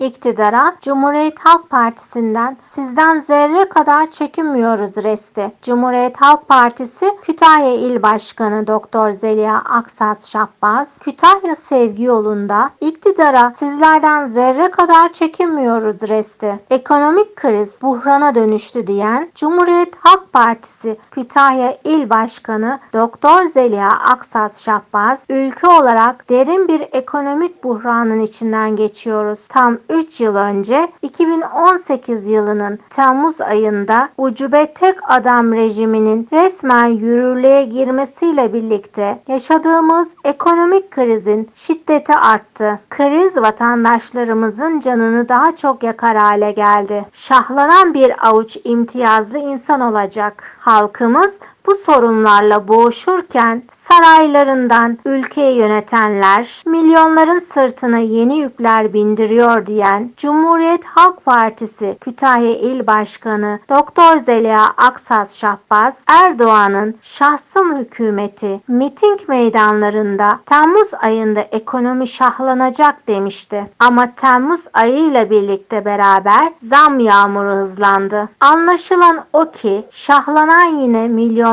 İktidara Cumhuriyet Halk Partisi'nden sizden zerre kadar çekinmiyoruz resti. Cumhuriyet Halk Partisi Kütahya İl Başkanı Doktor Zeliha Aksas Şahbaz, Kütahya Sevgi yolunda iktidara sizlerden zerre kadar çekinmiyoruz resti. Ekonomik kriz buhrana dönüştü diyen Cumhuriyet Halk Partisi Kütahya İl Başkanı Doktor Zeliha Aksas Şahbaz, ülke olarak derin bir ekonomik buhranın içinden geçiyoruz. Tam 3 yıl önce 2018 yılının Temmuz ayında ucube tek adam rejiminin resmen yürürlüğe girmesiyle birlikte yaşadığımız ekonomik krizin şiddeti arttı. Kriz vatandaşlarımızın canını daha çok yakar hale geldi. Şahlanan bir avuç imtiyazlı insan olacak. Halkımız bu sorunlarla boğuşurken saraylarından ülkeyi yönetenler milyonların sırtına yeni yükler bindiriyor diyen Cumhuriyet Halk Partisi Kütahya İl Başkanı Doktor Zeliha Aksas Şahbaz Erdoğan'ın şahsım hükümeti miting meydanlarında Temmuz ayında ekonomi şahlanacak demişti. Ama Temmuz ayıyla birlikte beraber zam yağmuru hızlandı. Anlaşılan o ki şahlanan yine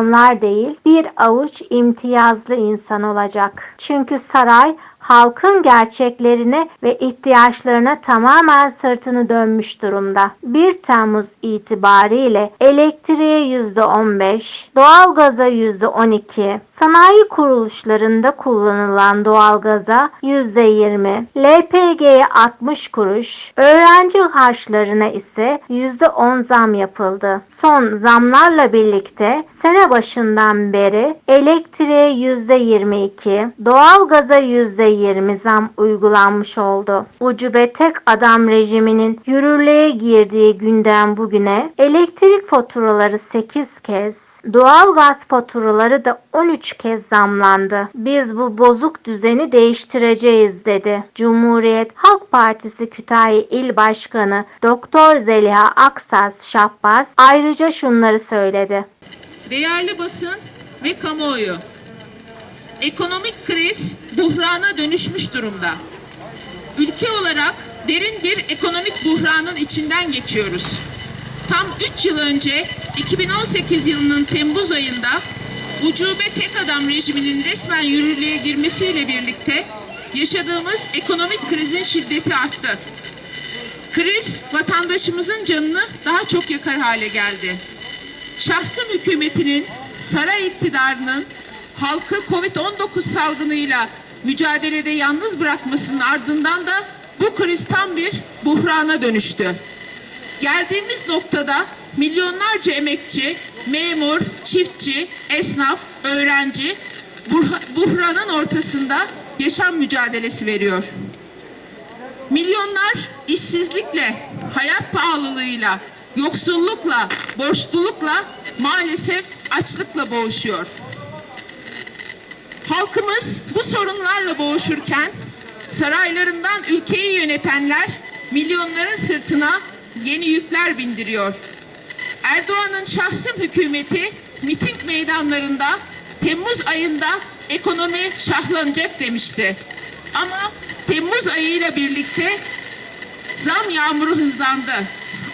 milyonlar değil bir avuç imtiyazlı insan olacak. Çünkü saray halkın gerçeklerine ve ihtiyaçlarına tamamen sırtını dönmüş durumda. 1 Temmuz itibariyle elektriğe %15, doğalgaza %12, sanayi kuruluşlarında kullanılan doğalgaza %20, LPG'ye 60 kuruş, öğrenci harçlarına ise %10 zam yapıldı. Son zamlarla birlikte sene başından beri elektriğe %22, doğalgaza %20 zam uygulanmış oldu. Ucube tek adam rejiminin yürürlüğe girdiği günden bugüne elektrik faturaları 8 kez, doğalgaz faturaları da 13 kez zamlandı. Biz bu bozuk düzeni değiştireceğiz dedi. Cumhuriyet Halk Partisi Kütahya İl Başkanı Doktor Zeliha Aksas Şahbaz ayrıca şunları söyledi. Değerli basın ve kamuoyu. Ekonomik kriz buhrana dönüşmüş durumda. Ülke olarak derin bir ekonomik buhranın içinden geçiyoruz. Tam 3 yıl önce 2018 yılının Temmuz ayında ucube tek adam rejiminin resmen yürürlüğe girmesiyle birlikte yaşadığımız ekonomik krizin şiddeti arttı. Kriz vatandaşımızın canını daha çok yakar hale geldi. Şahsım hükümetinin, saray iktidarının halkı Covid-19 salgınıyla mücadelede yalnız bırakmasının ardından da bu kriz tam bir buhrana dönüştü. Geldiğimiz noktada milyonlarca emekçi, memur, çiftçi, esnaf, öğrenci buh- buhranın ortasında yaşam mücadelesi veriyor. Milyonlar işsizlikle, hayat pahalılığıyla, yoksullukla, borçlulukla maalesef açlıkla boğuşuyor. Halkımız bu sorunlarla boğuşurken saraylarından ülkeyi yönetenler milyonların sırtına yeni yükler bindiriyor. Erdoğan'ın şahsım hükümeti miting meydanlarında Temmuz ayında ekonomi şahlanacak demişti. Ama Temmuz ayıyla birlikte zam yağmuru hızlandı.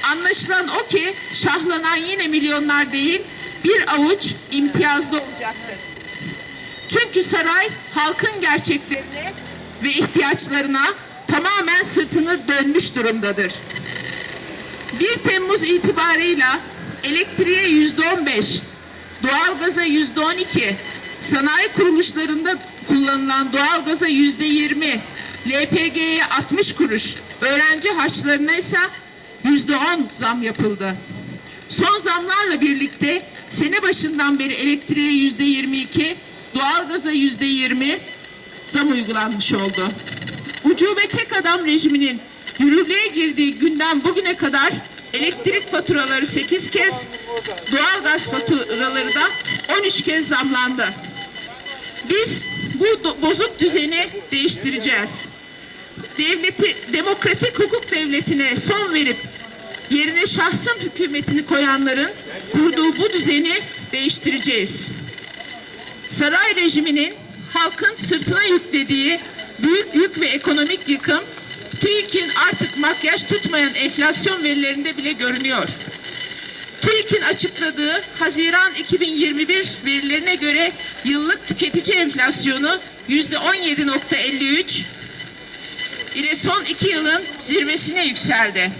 Anlaşılan o ki şahlanan yine milyonlar değil bir avuç imtiyazlı olacaktır. Çünkü saray halkın gerçeklerine ve ihtiyaçlarına tamamen sırtını dönmüş durumdadır. 1 Temmuz itibarıyla elektriğe yüzde on beş, doğalgaza yüzde on iki, sanayi kuruluşlarında kullanılan doğalgaza yüzde yirmi, LPG'ye 60 kuruş, öğrenci harçlarına ise yüzde on zam yapıldı. Son zamlarla birlikte sene başından beri elektriğe yüzde yirmi iki, doğalgaza yüzde yirmi zam uygulanmış oldu. Ucube tek adam rejiminin yürürlüğe girdiği günden bugüne kadar elektrik faturaları 8 kez, doğalgaz faturaları da 13 kez zamlandı. Biz bu bozuk düzeni değiştireceğiz. Devleti, demokratik hukuk devletine son verip yerine şahsım hükümetini koyanların kurduğu bu düzeni değiştireceğiz. Saray rejiminin halkın sırtına yüklediği büyük yük ve ekonomik yıkım TÜİK'in artık makyaj tutmayan enflasyon verilerinde bile görünüyor. TÜİK'in açıkladığı Haziran 2021 verilerine göre yıllık tüketici enflasyonu %17.53 ile son iki yılın zirvesine yükseldi.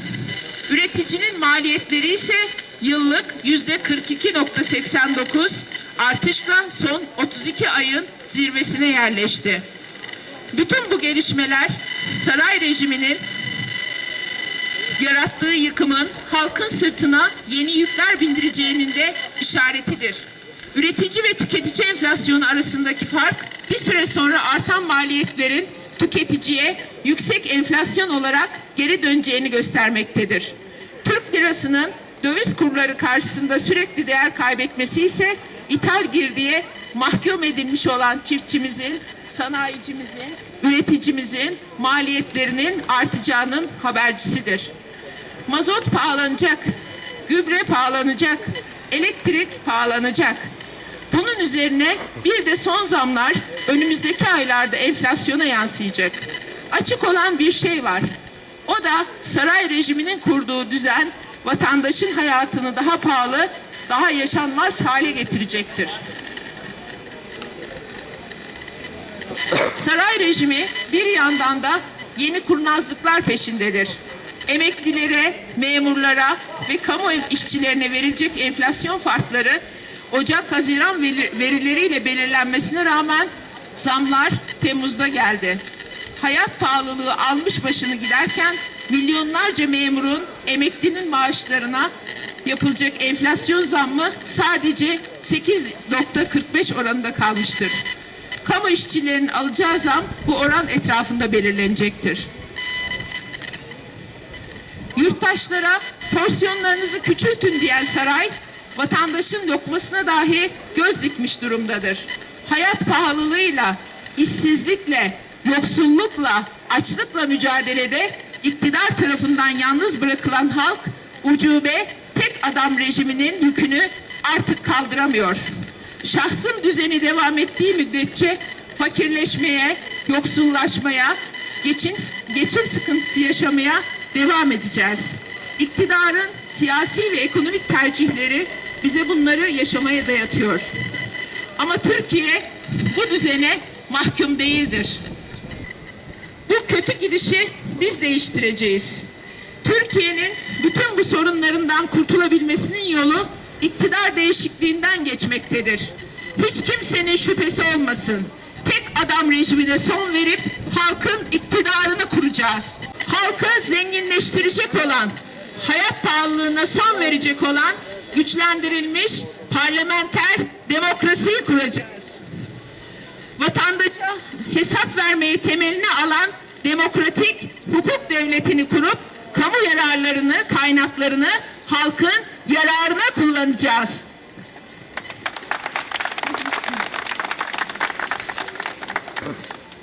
Üreticinin maliyetleri ise yıllık %42.89 artışla son 32 ayın zirvesine yerleşti. Bütün bu gelişmeler saray rejiminin yarattığı yıkımın halkın sırtına yeni yükler bindireceğinin de işaretidir. Üretici ve tüketici enflasyonu arasındaki fark bir süre sonra artan maliyetlerin tüketiciye yüksek enflasyon olarak geri döneceğini göstermektedir. Türk lirasının döviz kurları karşısında sürekli değer kaybetmesi ise ithal girdiye mahkum edilmiş olan çiftçimizin, sanayicimizin, üreticimizin maliyetlerinin artacağının habercisidir. Mazot pahalanacak, gübre pahalanacak, elektrik pahalanacak. Bunun üzerine bir de son zamlar önümüzdeki aylarda enflasyona yansıyacak. Açık olan bir şey var. O da saray rejiminin kurduğu düzen vatandaşın hayatını daha pahalı, daha yaşanmaz hale getirecektir. Saray rejimi bir yandan da yeni kurnazlıklar peşindedir. Emeklilere, memurlara ve kamu işçilerine verilecek enflasyon farkları Ocak-Haziran veri- verileriyle belirlenmesine rağmen zamlar Temmuz'da geldi. Hayat pahalılığı almış başını giderken milyonlarca memurun, emeklinin maaşlarına yapılacak enflasyon zammı sadece 8.45 oranında kalmıştır. Kamu işçilerinin alacağı zam bu oran etrafında belirlenecektir. Yurttaşlara porsiyonlarınızı küçültün diyen saray, vatandaşın lokmasına dahi göz dikmiş durumdadır. Hayat pahalılığıyla, işsizlikle, yoksullukla, açlıkla mücadelede iktidar tarafından yalnız bırakılan halk, ucube tek adam rejiminin yükünü artık kaldıramıyor. Şahsım düzeni devam ettiği müddetçe fakirleşmeye, yoksullaşmaya, geçim, geçim sıkıntısı yaşamaya devam edeceğiz. İktidarın siyasi ve ekonomik tercihleri bize bunları yaşamaya dayatıyor. Ama Türkiye bu düzene mahkum değildir. Bu kötü gidişi biz değiştireceğiz. Türkiye'nin bütün bu sorunlarından kurtulabilmesinin yolu iktidar değişikliğinden geçmektedir. Hiç kimsenin şüphesi olmasın. Tek adam rejimine son verip halkın iktidarını kuracağız. Halkı zenginleştirecek olan, hayat pahalılığına son verecek olan güçlendirilmiş parlamenter demokrasiyi kuracağız vatandaşa hesap vermeyi temeline alan demokratik hukuk devletini kurup kamu yararlarını, kaynaklarını halkın yararına kullanacağız.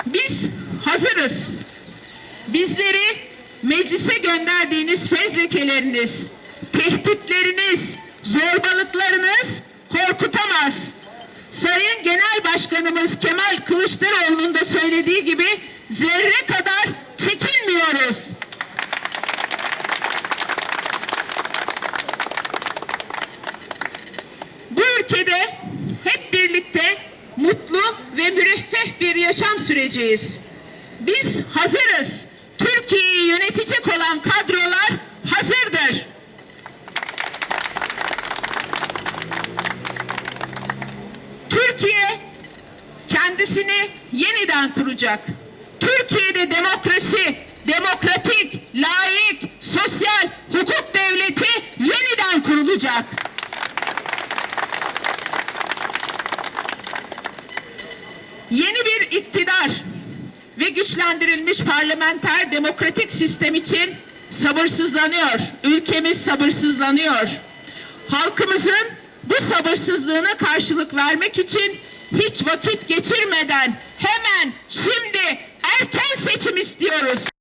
Biz hazırız. Bizleri meclise gönderdiğiniz fezlekeleriniz, tehditleriniz, zorbalıklarınız korkutamaz. Sayın Genel Başkanımız Kemal Kılıçdaroğlu'nun da söylediği gibi zerre kadar çekinmiyoruz. Bu ülkede hep birlikte mutlu ve müreffeh bir süreceğiz. Biz hazırız. Türkiye'yi yönetecek olan kadrolar hazırdır. Türkiye kendisini yeniden kuracak. Türkiye'de demokrasi, demokratik, layık, sosyal hukuk devleti yeniden kurulacak. Yeni bir iktidar ve güçlendirilmiş parlamenter demokratik sistem için sabırsızlanıyor. Ülkemiz sabırsızlanıyor. Halkımızın bu sabırsızlığına karşılık vermek için hiç vakit geçirmeden hemen şimdi erken seçim istiyoruz.